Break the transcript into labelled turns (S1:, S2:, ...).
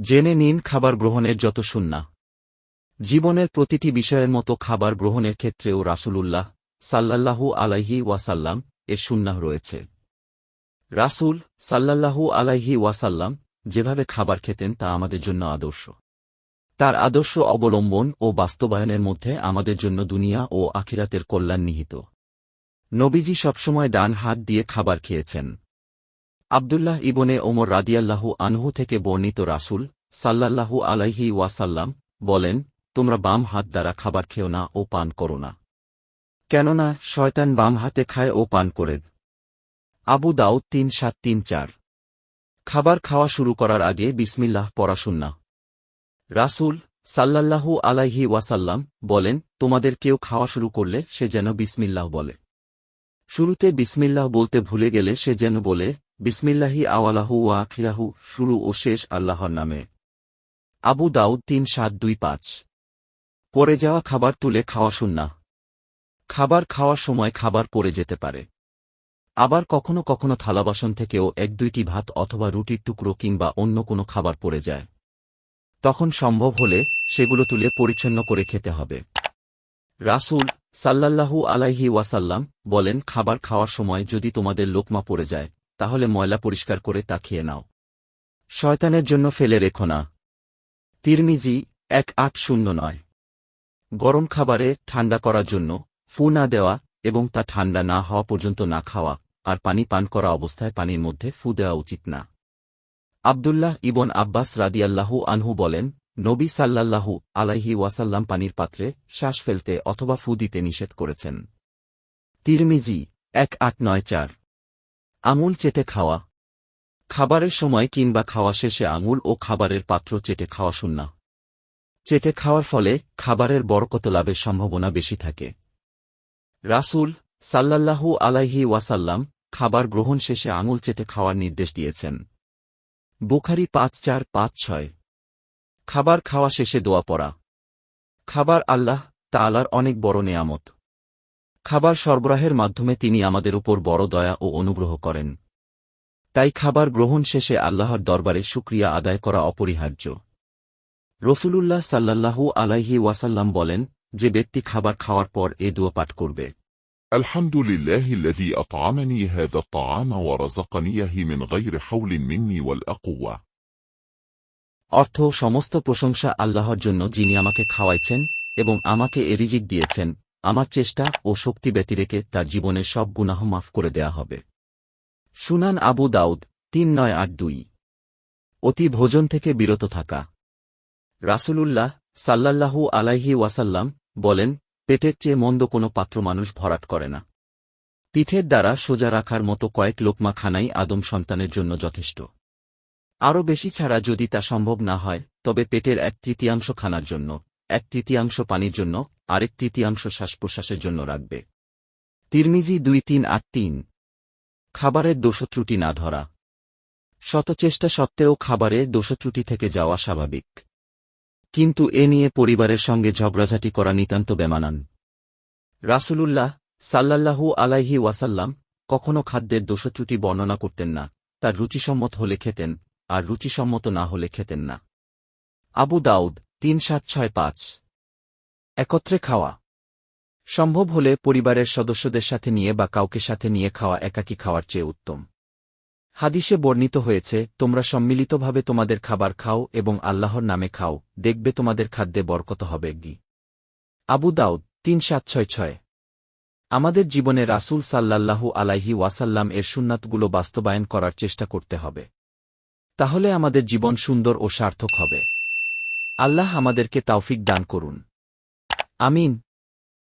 S1: জেনে নিন খাবার গ্রহণের যত সুন্না জীবনের প্রতিটি বিষয়ের মতো খাবার গ্রহণের ক্ষেত্রেও রাসূলুল্লাহ সাল্লাল্লাহু আলাইহি ওয়াসাল্লাম এর সুন্নাহ রয়েছে। রাসূল সাল্লাল্লাহু আলাইহি ওয়াসাল্লাম যেভাবে খাবার খেতেন তা আমাদের জন্য আদর্শ। তার আদর্শ অবলম্বন ও বাস্তবায়নের মধ্যে আমাদের জন্য দুনিয়া ও আখিরাতের কল্যাণ নিহিত। নবীজি সবসময় ডান হাত দিয়ে খাবার খেয়েছেন। আবদুল্লাহ ইবনে ওমর রাদিয়াল্লাহু আনহু থেকে বর্ণিত রাসূল সাল্লাল্লাহু আলাইহি ওয়াসাল্লাম বলেন, তোমরা বাম হাত দ্বারা খাবার খেও না ও পান করো না। কেননা শয়তান বাম হাতে খায় ও পান করে। আবু দাউদ তিন সাত তিন চার। খাবার খাওয়া শুরু করার আগে বিসমিল্লাহ পড়াশুন্না রাসূল সাল্লাল্লাহু আলাইহি ওয়াসাল্লাম বলেন, তোমাদের কেউ খাওয়া শুরু করলে সে যেন বিসমিল্লাহ বলে। শুরুতে বিসমিল্লাহ বলতে ভুলে গেলে সে যেন বলে বিসমিল্লাহি আওয়ালাহু ওয়া আখিরাহু, শুরু ও শেষ আল্লাহর নামে। আবু দাউদ তিন সাত দুই পাঁচ। পড়ে যাওয়া খাবার তুলে খাওয়া শুন্না খাবার খাওয়ার সময় খাবার পড়ে যেতে পারে। আবার কখনো কখনো থালাবাসন থেকেও এক দুইটি ভাত অথবা রুটির টুকরো কিংবা অন্য কোনো খাবার পড়ে যায়। তখন সম্ভব হলে সেগুলো তুলে পরিচ্ছন্ন করে খেতে হবে। রাসূল সাল্লাল্লাহু আলাইহি ওয়াসাল্লাম বলেন, খাবার খাওয়ার সময় যদি তোমাদের লোকমা পড়ে যায় তাহলে ময়লা পরিষ্কার করে তা খেয়ে নাও। শয়তানের জন্য ফেলে রেখো না। তিরমিজি এক আট শূন্য নয়। গরম খাবারে ঠান্ডা করার জন্য ফু না দেওয়া এবং তা ঠান্ডা না হওয়া পর্যন্ত না খাওয়া আর পানি পান করা অবস্থায় পানির মধ্যে ফু দেওয়া উচিত না। আবদুল্লাহ ইবন আব্বাস রাদিয়াল্লাহু আনহু বলেন, নবী সাল্লাল্লাহু আলাইহি ওয়াসাল্লাম পানির পাত্রে শ্বাস ফেলতে অথবা ফু দিতে নিষেধ করেছেন। তিরমিজি এক আট নয় চার। আঙুল চেটে খাওয়া। খাবারের সময় কিংবা খাওয়া শেষে আঙুল ও খাবারের পাত্র চেটে খাওয়া শুন্না চেটে খাওয়ার ফলে খাবারের বরকত লাভের সম্ভাবনা বেশি থাকে। রাসূল সাল্লাল্লাহু আলাইহি ওয়াসাল্লাম খাবার গ্রহণ শেষে আঙুল চেটে খাওয়ার নির্দেশ দিয়েছেন। বুখারি পাঁচ চার পাঁচ ছয়। খাবার খাওয়া শেষে দোয়া পড়া। খাবার আল্লাহ তাআলার অনেক বড় নেয়ামত। খাবার সরবরাহের মাধ্যমে তিনি আমাদের উপর বড় দয়া ও অনুগ্রহ করেন তাই খাবার গ্রহণ শেষে আল্লাহর দরবারে শুক্রিয়া আদায় করা অপরিহার্য রসুলুল্লাহ সাল্লাল্লাহু আলাইহি ওয়াসাল্লাম বলেন যে ব্যক্তি খাবার খাওয়ার পর এ দোয়া পাঠ করবে
S2: الحمد لله الذي أطعمني هذا الطعام ورزقنيه من غير حول مني ولا قوة
S1: অর্থ সমস্ত প্রশংসা আল্লাহর জন্য যিনি আমাকে খাওয়াইছেন এবং আমাকে এরিজিক দিয়েছেন আমার চেষ্টা ও শক্তি ব্যতিরেকে তার জীবনের সব গুনাহ মাফ করে দেয়া হবে। সুনান আবু দাউদ, তিন নয় আট দুই। অতি ভোজন থেকে বিরত থাকা। রাসূলুল্লাহ সাল্লাল্লাহু আলাইহি ওয়াসাল্লাম বলেন, পেটের চেয়ে মন্দ কোনো পাত্র মানুষ ভরাট করে না। পিঠের দ্বারা সোজা রাখার মতো কয়েক লোকমা খানাই আদম সন্তানের জন্য যথেষ্ট। আরও বেশি ছাড়া যদি তা সম্ভব না হয়, তবে পেটের এক তৃতীয়াংশ খানার জন্য, এক তৃতীয়াংশ পানির জন্য আরেক তৃতীয়াংশ শ্বাস প্রশ্বাসের জন্য রাখবে। তিরমিজি দুই তিন আট তিন। খাবারের দোষত্রুটি না ধরা। শত চেষ্টা সত্ত্বেও খাবারে দোষত্রুটি থেকে যাওয়া স্বাভাবিক। কিন্তু এ নিয়ে পরিবারের সঙ্গে ঝগড়াঝাটি করা নিতান্ত বেমানান। রাসূলুল্লাহ সাল্লাল্লাহু আলাইহি ওয়াসাল্লাম কখনো খাদ্যের দোষত্রুটি বর্ণনা করতেন না তার রুচিসম্মত হলে খেতেন, আর রুচিসম্মত না হলে খেতেন না। আবু দাউদ তিন সাত ছয় পাঁচ। একত্রে খাওয়া। সম্ভব হলে পরিবারের সদস্যদের সাথে নিয়ে বা কাউকে সাথে নিয়ে খাওয়া একাকী খাওয়ার চেয়ে উত্তম। হাদিসে বর্ণিত হয়েছে, তোমরা সম্মিলিতভাবে তোমাদের খাবার খাও এবং আল্লাহর নামে খাও, দেখবে তোমাদের খাদ্যে বরকত হবে গি। আবু দাউদ, তিন সাত ছয় ছয়। আমাদের জীবনে রাসূল সাল্লাল্লাহু আলাইহি ওয়াসাল্লাম এর সুন্নাতগুলো বাস্তবায়ন করার চেষ্টা করতে হবে। তাহলে আমাদের জীবন সুন্দর ও সার্থক হবে। আল্লাহ আমাদেরকে তাওফিক দান করুন। আমিন।